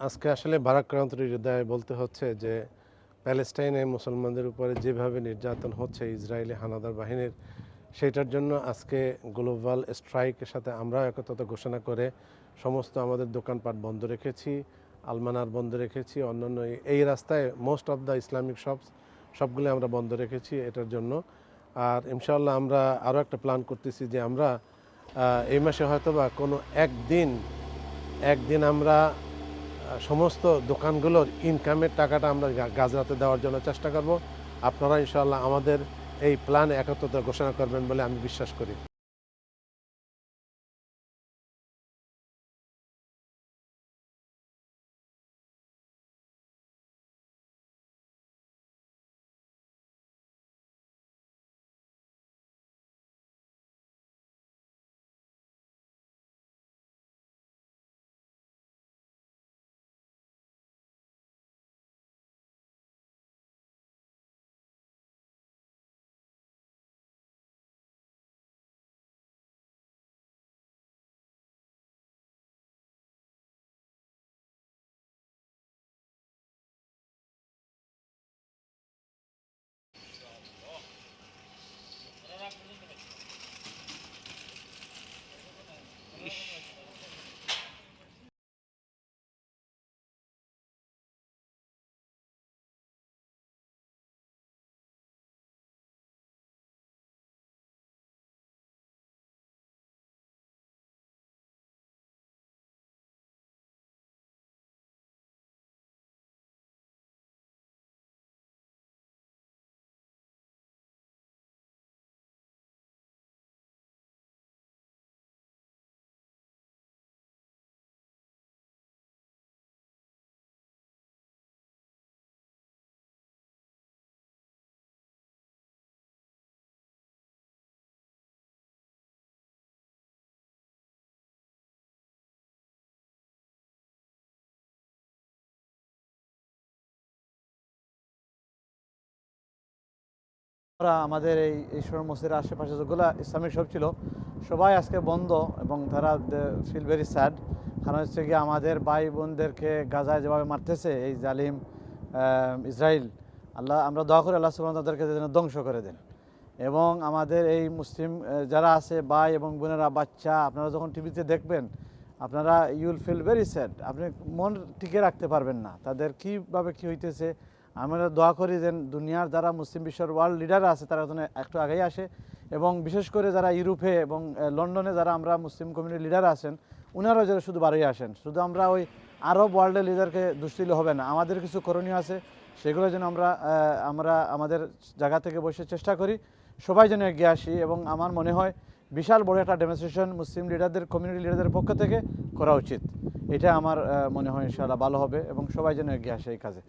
আজকে আসলে ভারাক্রান্ত হৃদয়ে বলতে হচ্ছে যে প্যালেস্টাইনে মুসলমানদের উপরে যেভাবে নির্যাতন হচ্ছে ইসরায়েলি হানাদার বাহিনীর, সেটার জন্য আজকে গ্লোবাল স্ট্রাইকের সাথে আমরাও একত্রতা ঘোষণা করে সমস্ত আমাদের দোকানপাট বন্ধ রেখেছি, আলমানার বন্ধ রেখেছি, অন্যান্য এই- রাস্তায় most of the Islamic shops সবগুলো আমরা বন্ধ রেখেছি এটার জন্য। আর ইনশাল্লাহ আমরা আরও একটা প্ল্যান করতেছি যে আমরা এই মাসে হয়তো বা কোনো একদিন একদিন আমরা সমস্ত দোকানগুলোর ইনকামের টাকাটা আমরা গাজরাতে দেওয়ার জন্য চেষ্টা করব। আপনারা ইনশাল্লাহ আমাদের এই প্ল্যান একত্রতা ঘোষণা করবেন বলে আমি বিশ্বাস করি। আমরা আমাদের এই ঈশ্বর মসজিদের আশেপাশে যেগুলো ইসলামিক সব ছিল, সবাই আজকে বন্ধ এবং তারা ফিল ভেরি স্যাড কারণ হচ্ছে কি আমাদের ভাই বোনদেরকে গাজায় যেভাবে মারতেছে, এই জালিম ইসরায়েল আল্লাহ, আমরা দোয়া করি আল্লাহ সুবহানাহু তাদেরকে যেন ধ্বংস করে দেন। এবং আমাদের এই মুসলিম যারা আছে, ভাই এবং বোনেরা, বাচ্চা, আপনারা যখন টিভিতে দেখবেন, আপনারা ইউল ফিল ভেরি স্যাড আপনি মন টিকে রাখতে পারবেন না। তাদের কীভাবে কী হইতেছে আমরা দোয়া করি যে দুনিয়ার যারা মুসলিম বিশ্বের ওয়ার্ল্ড লিডার আছে, তারা যেন একটু আগেই আসে। এবং বিশেষ করে যারা ইউরোপে এবং লন্ডনে যারা আমরা মুসলিম কমিউনিটি লিডার আছেন ওনারাও যেন শুধু বাড়ি আসেন। শুধু আমরা ওই আরব ওয়ার্ল্ডের লিডারকে দোষ হবে না। আমাদের কিছু করণীয় আছে, সেগুলো যেন আমরা আমরা আমাদের জায়গা থেকে বসে চেষ্টা করি। সবাই যেন এগিয়ে আসি এবং আমার মনে হয় বিশাল বড় একটা ডেমনস্ট্রেশন মুসলিম লিডারদের কমিউনিটি লিডারদের পক্ষ থেকে করা উচিত। এটা আমার মনে হয় ইনশাআল্লাহ ভালো হবে এবং সবাই যেন এগিয়ে আসে এই কাজে।